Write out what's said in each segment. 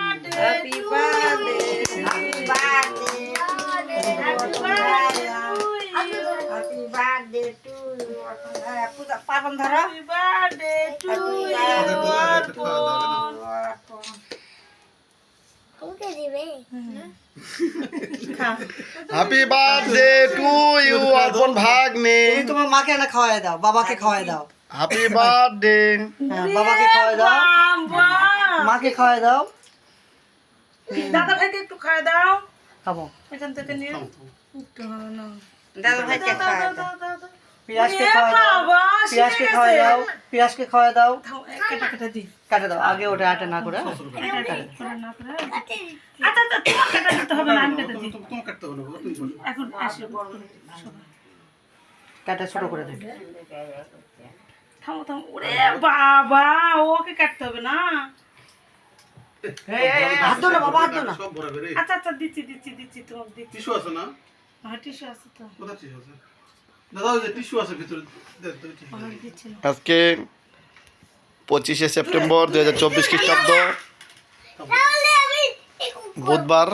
Happy birthday. Happy birthday. Happy birthday to you. হ্যাঁ, পূজা পার্বণ Happy birthday to you, Arpan. Happy birthday to you Arpan ভাগ্নে তুমি তোমার মাকে না খাওয়াই দাও বাবাকে খাওয়াই দাও হ্যাপি বার্থডে হ্যাঁ বাবাকে খাওয়াই দাও মাকে খাওয়াই দাও দাদা ভাইকে একটু খাওয়া দাও খাব এখান থেকে নিয়ে একটু না। দাদা ভাইকে দাও, খাওয়া দাও, দাও। দাও, দাও, দাও। পিয়াজকে এ খাওয়াই দাও বাবা, পিয়াজকে শিখে খাওয়াই দাও পিয়াজকে খাওয়াই দাও থাও, এ, কেটে কেটে দিই। কাটে দাও আগে ওটা আটা না করে হ্যাঁ? না আচ্ছা, আচ্ছা, তোমার কেটে দিতে হবে না, আমি কেটে দিই। এখন আসি, সবাই। কাটে ছোট করে থামো। ওরে বাবা, ওকে কাটতে হবে না। আচ্ছা, আচ্ছা, দিচ্ছি, দিচ্ছি, দিচ্ছি, তোমাকে দিচ্ছি। টিস্যু আছে না? হ্যাঁ, টিস্যু আছে তো। কোথায় টিস্যু আছে? দাদা ওই যে টিস্যু আছে ভিতরে। দেন তো টিস্যু হ্যাঁ, দিচ্ছি না। আজকে পঁচিশে সেপ্টেম্বর দুই হাজার চব্বিশ খ্রিস্টাব্দ। বুধবার।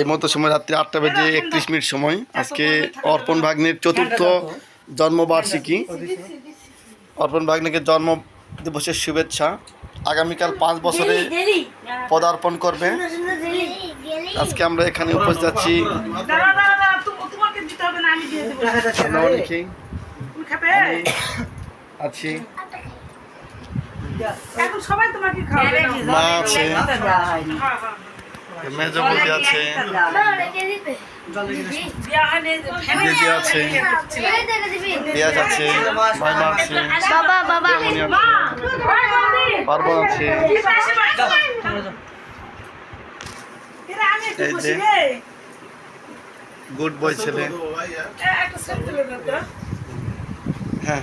এই মতো সময় রাত্রি আটটা বেজে একত্রিশ মিনিট সময়। আজকে অর্পণ ভাগ্নের চতুর্থ জন্মবার্ষিকী। অর্পণ ভাগ্নেকে জন্ম দিবসের শুভেচ্ছা। আগামীকাল পাঁচ বছরে পদার্পণ করবে আজকে আমরা এখানে উপস্থিত আছি? আছি। মা আছে হ্যাঁ, হ্যাঁ। মেজ বৌদি আছে বিয়া হয়নি, ফ্যামিলি দিদি আছে পেঁয়াজ আছে মাইমা আছে পার্বণ আছে এই যে। গুড বয় ছেলে। হ্যাঁ।